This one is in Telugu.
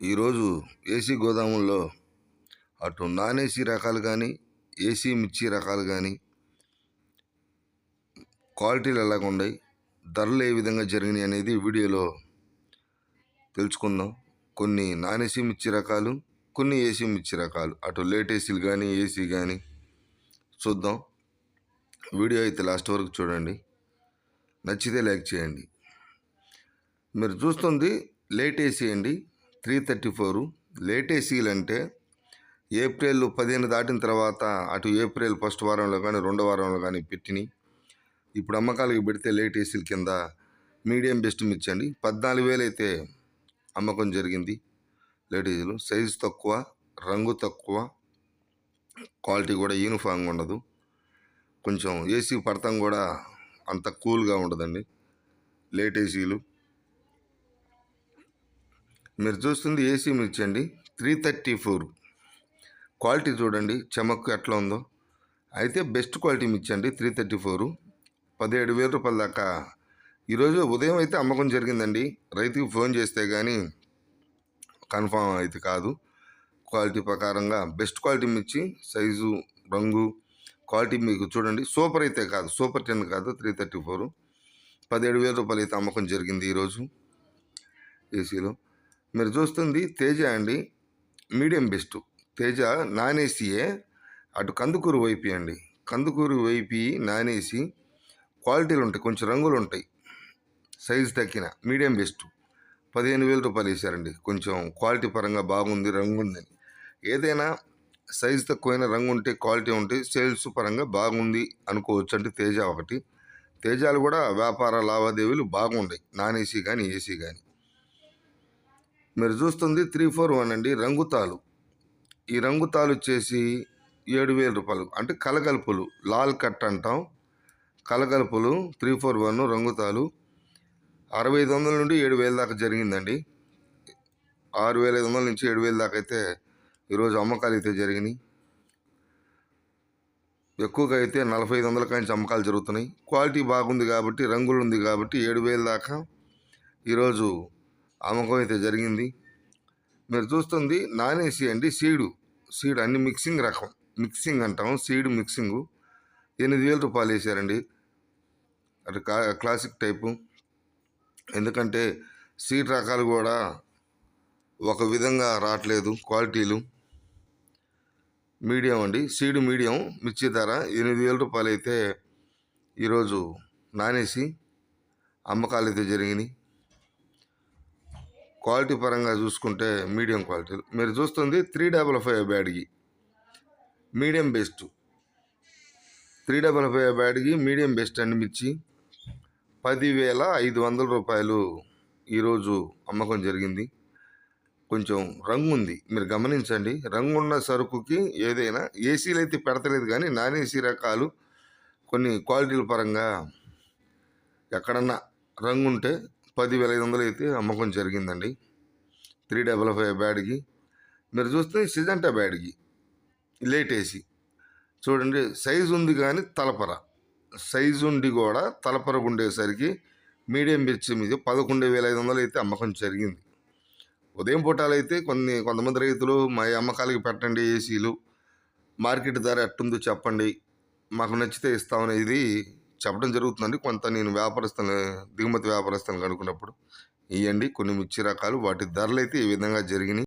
ఈరోజు ఏసీ గోదాముల్లో అటు నాన్ ఏసీ రకాలు కానీ ఏసీ మిర్చి రకాలు కానీ క్వాలిటీలు ఎలాగ ఉన్నాయి ధరలు ఏ విధంగా జరిగినాయి అనేది వీడియోలో తెలుసుకుందాం. కొన్ని నాన్ ఏసీ మిర్చి రకాలు కొన్ని ఏసీ మిర్చి రకాలు. అటు లేట్ ఏసీలు కానీ ఏసీ కానీ చూద్దాం. వీడియో అయితే లాస్ట్ వరకు చూడండి. నచ్చితే లైక్ చేయండి. మీరు చూస్తుంది లేట్ ఏసీ అండి. త్రీ థర్టీ ఫోరు లేట్ ఏసీలు అంటే ఏప్రిల్ పదిహేను దాటిన తర్వాత అటు ఏప్రిల్ ఫస్ట్ వారంలో కానీ రెండో వారంలో కానీ పెట్టినాయి. ఇప్పుడు అమ్మకాలకి పెడితే లేట్ ఏసీల కింద మీడియం బెస్ట్ ఇచ్చండి పద్నాలుగు వేలు అయితే అమ్మకం జరిగింది లేట్ ఏసీలు సైజు తక్కువ రంగు తక్కువ క్వాలిటీ కూడా యూనిఫామ్గా ఉండదు. కొంచెం ఏసీ పడతాం కూడా అంత కూల్గా ఉండదండి. లేట్ ఏసీలు మీరు చూస్తుంది ఏసీ మిర్చి అండి. త్రీ థర్టీ ఫోర్ క్వాలిటీ చూడండి. చెమక్కు ఎట్లా ఉందో. అయితే బెస్ట్ క్వాలిటీ మిర్చి అండి త్రీ థర్టీ ఫోరు పదిహేడు వేల రూపాయల దాకా. ఈరోజు ఉదయం అయితే అమ్మకం జరిగిందండి. రైతుకి ఫోన్ చేస్తే కానీ కన్ఫామ్ అయితే కాదు. క్వాలిటీ ప్రకారంగా బెస్ట్ క్వాలిటీ మిర్చి సైజు రంగు క్వాలిటీ మీకు చూడండి. సూపర్ అయితే కాదు. సూపర్ టెన్ కాదు త్రీ థర్టీ ఫోర్ పదిహేడు వేల రూపాయలు అయితే అమ్మకం జరిగింది ఈరోజు. ఏసీలో మీరు చూస్తుంది తేజ అండి. Medium best. తేజ నాన్ ఏసీయే అటు కందుకూరు వైపు అండి. కందుకూరు వైపు నాన్ ఏసీ క్వాలిటీలు ఉంటాయి కొంచెం రంగులు ఉంటాయి. సైజు తగ్గిన మీడియం బెస్ట్. పదిహేను వేల రూపాయలు వేసారండి కొంచెం క్వాలిటీ పరంగా బాగుంది రంగు ఉందని. ఏదైనా సైజు తక్కువైన రంగు ఉంటే క్వాలిటీ ఉంటే సేల్స్ పరంగా బాగుంది అనుకోవచ్చు అంటే తేజ ఒకటి. తేజాలు కూడా వ్యాపార లావాదేవీలు బాగుంటాయి నాన్ ఏసీ కానీ ఏసీ కానీ మీరు చూస్తుంది త్రీ ఫోర్ వన్ అండి రంగుతాలు ఈ రంగుతాలు వచ్చేసి ఏడు వేల రూపాయలు. అంటే కలగలుపులు లాల్ కట్ అంటాం. కలగలుపులు త్రీ ఫోర్ వన్ రంగుతాలు అరవై ఐదు వందల నుండి ఏడు వేల దాకా జరిగిందండి. ఆరు వేల ఐదు వందల నుంచి ఏడు వేల దాకా అయితే ఈరోజు అమ్మకాలు అయితే జరిగినాయి. ఎక్కువగా అయితే నలభై ఐదు వందల కాంచి అమ్మకాలు జరుగుతున్నాయి. క్వాలిటీ బాగుంది కాబట్టి రంగులు ఉంది కాబట్టి ఏడు వేల దాకా ఈరోజు అమ్మకం అయితే జరిగింది. మీరు చూస్తుంది నానేసి అండి సీడు. సీడ్ అన్ని మిక్సింగ్ రకం. మిక్సింగ్ అంటాం సీడ్ మిక్సింగు. ఎనిమిది వేల రూపాయలు వేసారండి. అటు క్లాసిక్ టైపు. ఎందుకంటే సీడ్ రకాలు కూడా ఒక విధంగా రావట్లేదు క్వాలిటీలు. మీడియం అండి. Seed medium. మిర్చి ధర ఎనిమిది వేల రూపాయలు అయితే ఈరోజు నానేసి అమ్మకాలు అయితే జరిగినాయి. క్వాలిటీ పరంగా చూసుకుంటే మీడియం క్వాలిటీ. మీరు చూస్తుంది three double five బ్యాడ్కి medium best. Three double five బ్యాడ్కి medium best అండి మిర్చి పదివేల ఐదు వందల రూపాయలు ఈరోజు అమ్మకం జరిగింది. కొంచెం రంగు ఉంది. మీరు గమనించండి. రంగు ఉన్న సరుకుకి ఏదైనా ఏసీలు అయితే పెడతలేదు కానీ నాన్ ఏసీ రకాలు కొన్ని క్వాలిటీల పరంగా ఎక్కడన్నా రంగు ఉంటే పదివేల ఐదు వందలు అయితే అమ్మకం జరిగిందండి. త్రీ డబల్ ఫైవ్ బ్యాడ్కి. మీరు చూస్తే సిజంటా బ్యాడ్కి లేట్ ఏసీ చూడండి సైజు ఉంది కానీ తలపర. సైజు ఉండి కూడా తలపర ఉండేసరికి మీడియం మిర్చి మీద పదకొండు వేల ఐదు వందలు అయితే అమ్మకం జరిగింది. ఉదయం పూటాలైతే అయితే కొన్ని కొంతమంది రైతులు మా అమ్మకాలకి పెట్టండి ఏసీలు. మార్కెట్ ధర ఎట్టుందో చెప్పండి. మాకు నచ్చితే ఇస్తామనేది చెప్పడం జరుగుతుందండి. కొంత నేను వ్యాపారస్తులు దిగుమతి వ్యాపారస్తులను కనుక్కున్నప్పుడు ఇవ్వండి కొన్ని మిర్చి రకాలు వాటి ధరలు అయితే ఈ విధంగా జరిగినాయి.